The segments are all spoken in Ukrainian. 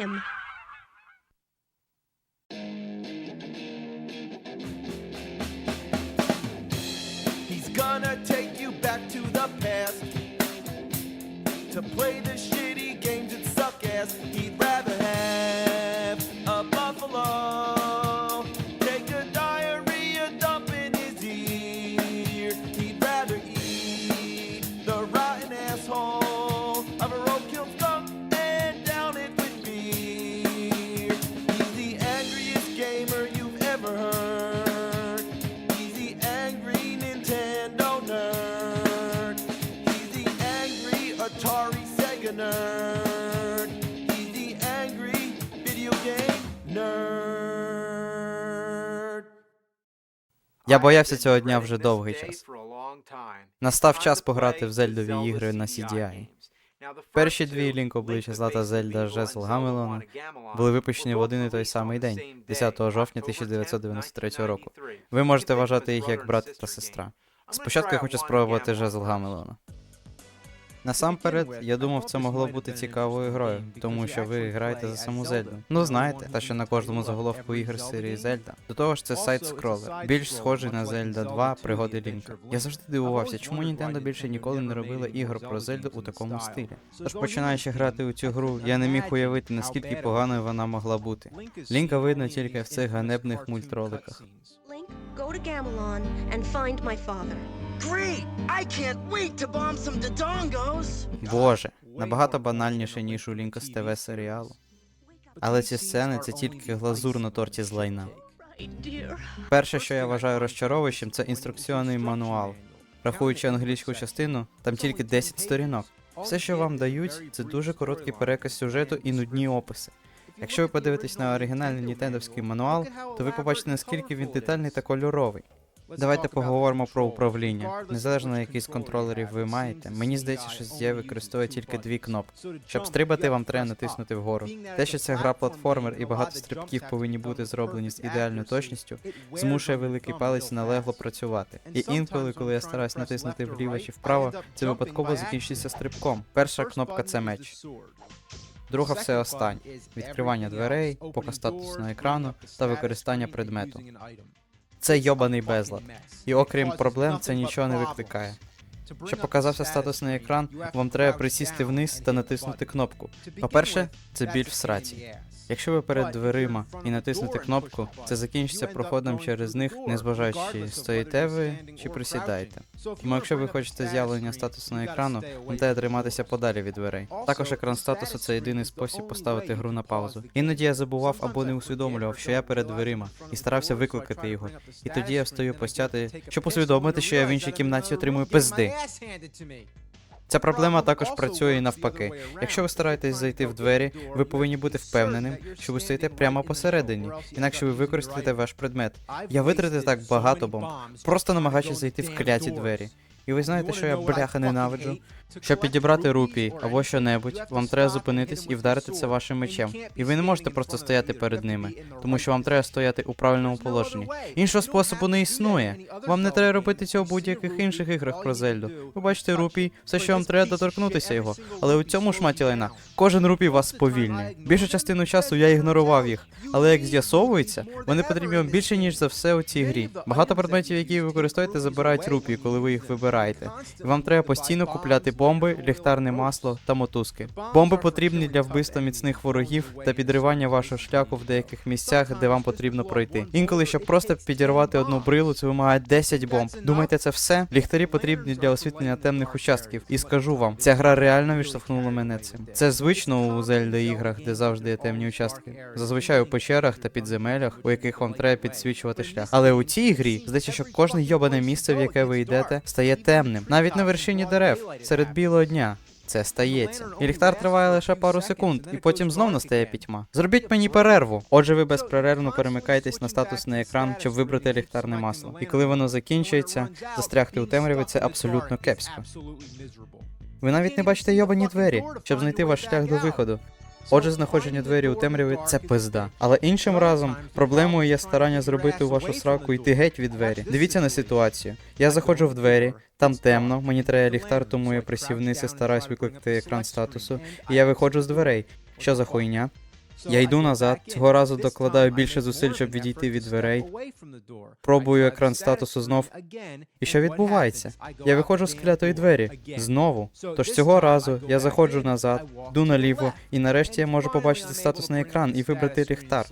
him. Я боявся цього дня вже довгий час. Настав час пограти в зельдові ігри на CDI. Перші дві лінк обличчя Злата Зельда Жезл Гамелона були випущені в один і той самий день, 10 жовтня 1993 року. Ви можете вважати їх як брат та сестра. Спочатку я хочу спробувати Жезл Гамелона. Насамперед, я думав, це могло бути цікавою грою, тому що ви граєте за саму Зельду. Ну знаєте, та що на кожному заголовку ігр серії Зельда. До того ж, це сайт скролер, більш схожий на Зельда 2 пригоди Лінка. Я завжди дивувався, чому Nintendo більше ніколи не робила ігор про Зельду у такому стилі. Тож починаючи грати у цю гру, я не міг уявити, наскільки поганою вона могла бути. Лінка видно тільки в цих ганебних мультроликах. Link, go to Gamelon and find my father. Боже, набагато банальніше, ніж у Лінка з ТВ серіалу. Але ці сцени це тільки глазур на торті з лайна. Перше, що я вважаю розчаровищем, це інструкційний мануал. Рахуючи англійську частину, там тільки 10 сторінок. Все, що вам дають, це дуже короткий переказ сюжету і нудні описи. Якщо ви подивитесь на оригінальний нінтендовський мануал, то ви побачите, наскільки він детальний та кольоровий. Давайте поговоримо про управління. Незалежно який контролерів ви маєте, мені здається, що ZE використовує тільки дві кнопки. Щоб стрибати, вам треба натиснути вгору. Те, що ця гра платформер і багато стрибків повинні бути зроблені з ідеальною точністю, змушує великий палець налегло працювати. І інколи, коли я стараюсь натиснути вліво чи вправо, це випадково закінчується стрибком. Перша кнопка це меч. Друга все останнє. Відкривання дверей, показ статусного екрану та використання предмету. Це йобаний безлад. І окрім проблем, це нічого не викликає. Щоб показався статусний екран, вам треба присісти вниз та натиснути кнопку. По-перше, це біль в сраці. Якщо ви перед дверима і натиснете кнопку, це закінчиться проходом через них, не зважаючи, стоїте ви чи присідаєте. Тому якщо ви хочете з'явлення статусного екрану, вам треба триматися подалі від дверей. Також екран статусу це єдиний спосіб поставити гру на паузу. Іноді я забував або не усвідомлював, що я перед дверима, і старався викликати його. І тоді я встаю постяти, щоб усвідомити, що я в іншій кімнаті отримую пизди. Ця проблема також працює і навпаки. Якщо ви стараєтесь зайти в двері, ви повинні бути впевненим, що ви стоїте прямо посередині, інакше ви використаєте ваш предмет. Я витратив так багато бомб, просто намагаючись зайти в кляті двері. І ви знаєте, що я бляха ненавиджу? Щоб підібрати рупій або що-небудь, вам треба зупинитись і вдарити це вашим мечем. І ви не можете просто стояти перед ними, тому що вам треба стояти у правильному положенні. Іншого способу не існує. Вам не треба робити цього в будь-яких інших іграх про Зельду. Ви бачите рупій, все, що вам треба доторкнутися його. Але у цьому шматі лайна кожен рупій вас сповільнює. Більшу частину часу я ігнорував їх, але як з'ясовується, вони потрібні вам більше ніж за все у цій грі. Багато предметів, які ви використовуєте, забирають рупії, коли ви їх вибираєте. І вам треба постійно купляти бомби, ліхтарне масло та мотузки. Бомби потрібні для вбивства міцних ворогів та підривання вашого шляху в деяких місцях, де вам потрібно пройти. Інколи, щоб просто підірвати одну брилу, це вимагає 10 бомб. Думаєте, це все? Ліхтарі потрібні для освітлення темних участків. І скажу вам, ця гра реально відштовхнула мене цим. Це звично у Зельда іграх, де завжди є темні участки. Зазвичай у печерах та підземеллях, у яких вам треба підсвічувати шлях. Але у цій грі здається, що кожне йобане місце, в яке ви йдете, стає темним. Навіть на вершині дерев, серед білого дня. Це стається. І ліхтар триває лише пару секунд, і потім знов настає пітьма. Зробіть мені перерву. Отже, ви безперервно перемикаєтесь на статусний екран, щоб вибрати ліхтарне масло. І коли воно закінчується, застрягти у темряві це абсолютно кепсько. Ви навіть не бачите йобані двері, щоб знайти ваш шлях до виходу. Отже, знаходження двері у темряві це пизда. Але іншим разом проблемою є старання зробити у вашу сраку йти геть від двері. Дивіться на ситуацію. Я заходжу в двері, там темно, мені треба ліхтар, тому я присів вниз і стараюсь викликати екран статусу. І я виходжу з дверей. Що за хуйня? Я йду назад, цього разу докладаю більше зусиль, щоб відійти від дверей. Пробую екран статусу знов. І що відбувається? Я виходжу з клятої двері знову. Тож цього разу я заходжу назад, йду наліво, і нарешті я можу побачити статусний екран і вибрати ліхтар.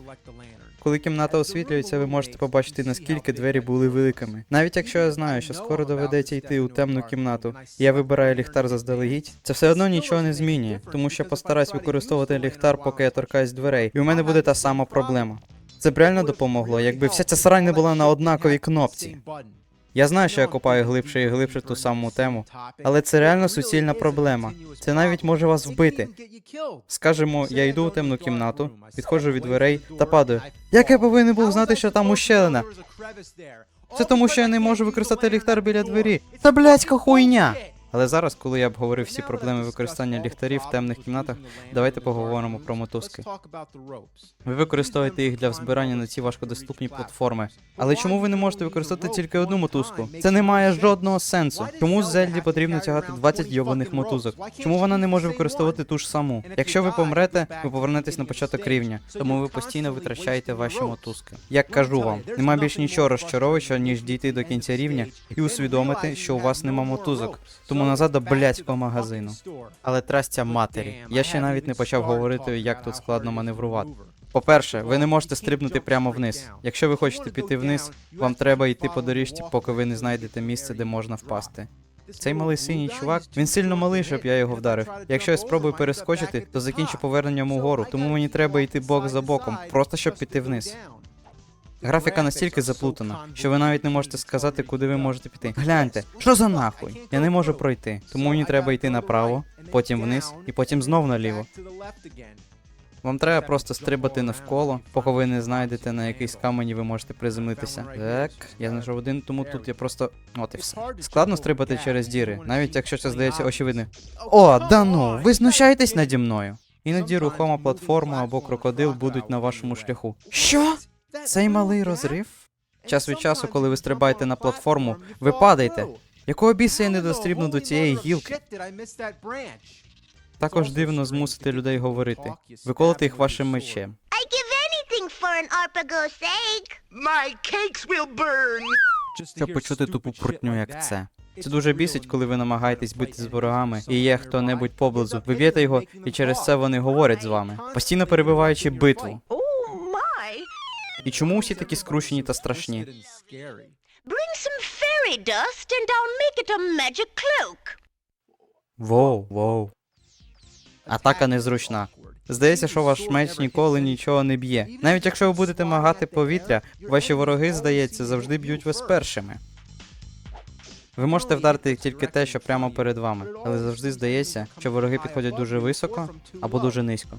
Коли кімната освітлюється, ви можете побачити, наскільки двері були великими. Навіть якщо я знаю, що скоро доведеться йти у темну кімнату, я вибираю ліхтар заздалегідь, це все одно нічого не змінює, тому що постараюсь використовувати ліхтар, поки я торкаюсь дверей, і у мене буде та сама проблема. Це б реально допомогло, якби вся ця срань не була на однаковій кнопці. Я знаю, що я копаю глибше і глибше ту саму тему, але це реально суцільна проблема. Це навіть може вас вбити. Скажемо, я йду у темну кімнату, підходжу від дверей та падаю. Як я повинен був знати, що там ущелина? Це тому, що я не можу використати ліхтар біля двері. Та блядська хуйня! Але зараз, коли я обговорив всі проблеми використання ліхтарів в темних кімнатах, давайте поговоримо про мотузки. Ви використовуєте їх для збирання на ці важкодоступні платформи. Але чому ви не можете використати тільки одну мотузку? Це не має жодного сенсу. Чому Зельді потрібно тягати 20 йобаних мотузок? Чому вона не може використовувати ту ж саму? Якщо ви помрете, ви повернетесь на початок рівня, тому ви постійно витрачаєте ваші мотузки. Як кажу вам, нема більш нічого розчаровуючого, ніж дійти до кінця рівня і усвідомити, що у вас нема мотузок. Тому назад до блядського магазину. Але трастя матері. Я ще навіть не почав говорити, як тут складно маневрувати. По-перше, ви не можете стрибнути прямо вниз. Якщо ви хочете піти вниз, вам треба йти по доріжці, поки ви не знайдете місце, де можна впасти. Цей малий синій чувак, він сильно малий, щоб я його вдарив. Якщо я спробую перескочити, то закінчу поверненням угору, тому мені треба йти бок за боком, просто щоб піти вниз. Графіка настільки заплутана, що ви навіть не можете сказати, куди ви можете піти. Гляньте, що за нахуй? Я не можу пройти, тому мені треба йти направо, потім вниз і потім знов наліво. Вам треба просто стрибати навколо, поки ви не знайдете на якийсь камені ви можете приземлитися. Так, я знайшов один, тому тут я просто. От і все. Складно стрибати через діри, навіть якщо це здається очевидним. О, да ну, ви знущаєтесь наді мною. Іноді рухома платформа або крокодил будуть на вашому шляху. Що? Цей малий розрив? Час від часу, коли ви стрибаєте на платформу, ви падаєте. Якого біса я не дострібну до цієї гілки? Також дивно змусити людей говорити. Виколоти їх вашим мечем. Щоб почути тупу прутню, як це. Це дуже бісить, коли ви намагаєтесь бити з ворогами, і є хто-небудь поблизу. Ви б'єте його, і через це вони говорять з вами, постійно перебиваючи битву. І чому усі такі скручені та страшні? Bring some fairy dust and I'll make it a magic cloak. Воу, воу. Атака незручна. Здається, що ваш меч ніколи нічого не б'є. Навіть якщо ви будете магати повітря, ваші вороги, здається, завжди б'ють вас першими. Ви можете вдарити тільки те, що прямо перед вами, але завжди здається, що вороги підходять дуже високо або дуже низько.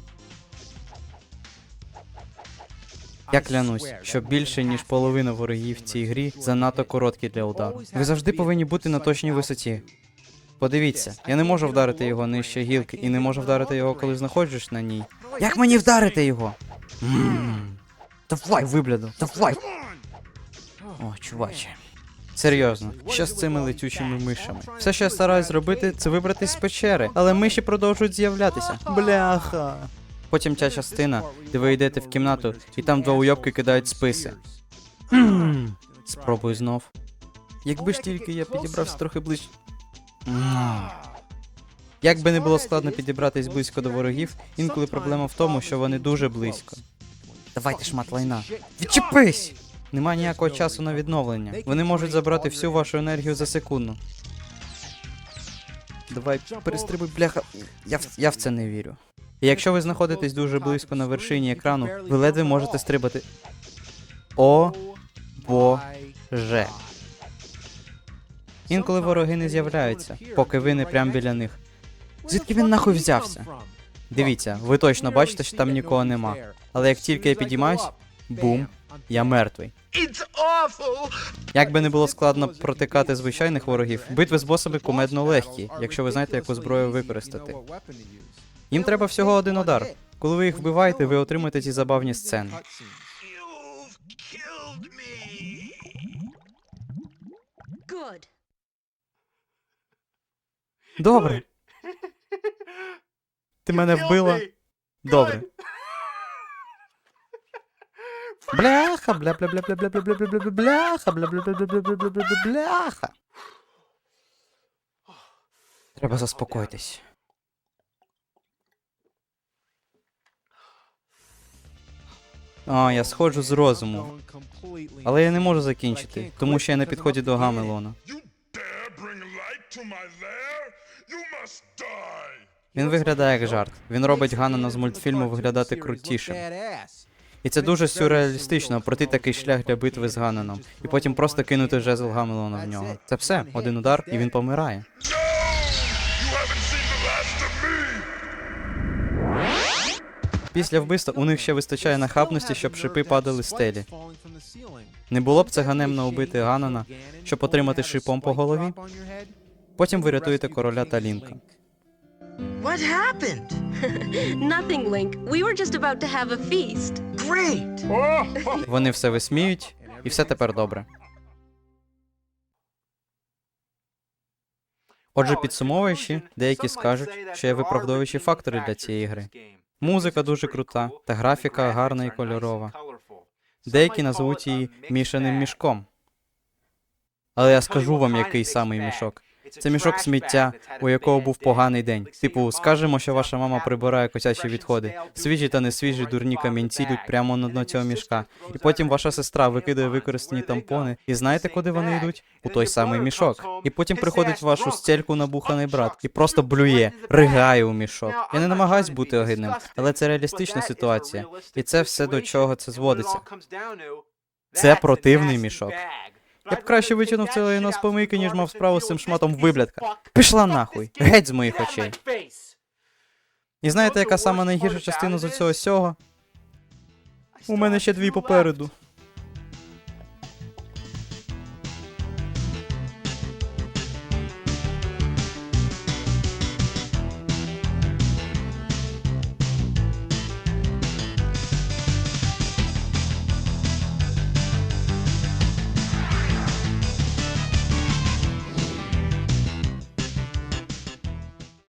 Я клянусь, що більше ніж половина ворогів в цій грі занадто короткі для удару. Ви завжди повинні бути на точній висоті. Подивіться, я не можу вдарити його нижче гілки і не можу вдарити його, коли знаходжусь на ній. Як мені вдарити його? Давай, вибляду, давай. О, чуваче. Серйозно, що з цими летючими мишами? Все, що я стараюсь зробити, це вибратись з печери, але миші продовжують з'являтися. Бляха. Потім ця частина, де ви йдете в кімнату, і там два уйобки кидають списи. Спробуй знов. Якби ж тільки я підібрався трохи ближче. Як би не було складно підібратись близько до ворогів, інколи проблема в тому, що вони дуже близько. Давайте шмат лайна. Відчепись! Нема ніякого часу на відновлення. Вони можуть забрати всю вашу енергію за секунду. Давай, перестрибуй, бляха. Я в, я в це не вірю. І якщо ви знаходитесь дуже близько на вершині екрану, ви ледве можете стрибати. О, боже. Інколи вороги не з'являються, поки ви не прямо біля них. Звідки він нахуй взявся? Дивіться, ви точно бачите, що там нікого нема. Але як тільки я підіймаюсь, бум, я мертвий. It's awful! Як би не було складно протикати звичайних ворогів, битви з босами кумедно легкі, якщо ви знаєте, яку зброю використати. Їм треба всього один удар. Коли ви їх вбиваєте, ви отримуєте ці забавні сцени. Добре. Ти мене вбила. Добре. Бляха, бля бля бля бля бля бля бля бля бля бля бляха, бля бля бля бля бля бля бля бля бля бляха. Треба заспокоїтись. А, я сходжу з розуму. Але я не можу закінчити, тому що я на підході до Гамелона. Він виглядає як жарт. Він робить Ганнона з мультфільму виглядати крутішим. І це дуже сюрреалістично пройти такий шлях для битви з Ганноном, і потім просто кинути жезл Гамелона в нього. Це все, один удар, і він помирає. Після вбивства у них ще вистачає нахабності, щоб шипи падали з стелі. Не було б це ганебно убити Ганнона, щоб отримати шипом по голові? Потім ви рятуєте короля та Лінка. What happened? Nothing, Link. We were just about to have a feast. Вони все висміють, і все тепер добре. Отже, підсумовуючи, деякі скажуть, що є виправдовуючі фактори для цієї гри. Музика дуже крута, та графіка гарна і кольорова. Деякі назвуть її мішаним мішком. Але я скажу вам, який самий мішок. Це мішок сміття, у якого був поганий день. Типу, скажемо, що ваша мама прибирає котячі відходи. Свіжі та несвіжі дурні камінці йдуть прямо на дно цього мішка. І потім ваша сестра викидає використані тампони. І знаєте, куди вони йдуть? У той самий мішок. І потім приходить ваш у стельку набуханий брат і просто блює, ригає у мішок. Я не намагаюсь бути огидним, але це реалістична ситуація. І це все до чого це зводиться. Це противний мішок. Я б краще витягнув це лайно з помийки, ніж мав справу з цим шматом виблядка. Пішла нахуй, геть з моїх очей. І знаєте, яка сама найгірша частина з усього сього? У мене ще дві попереду.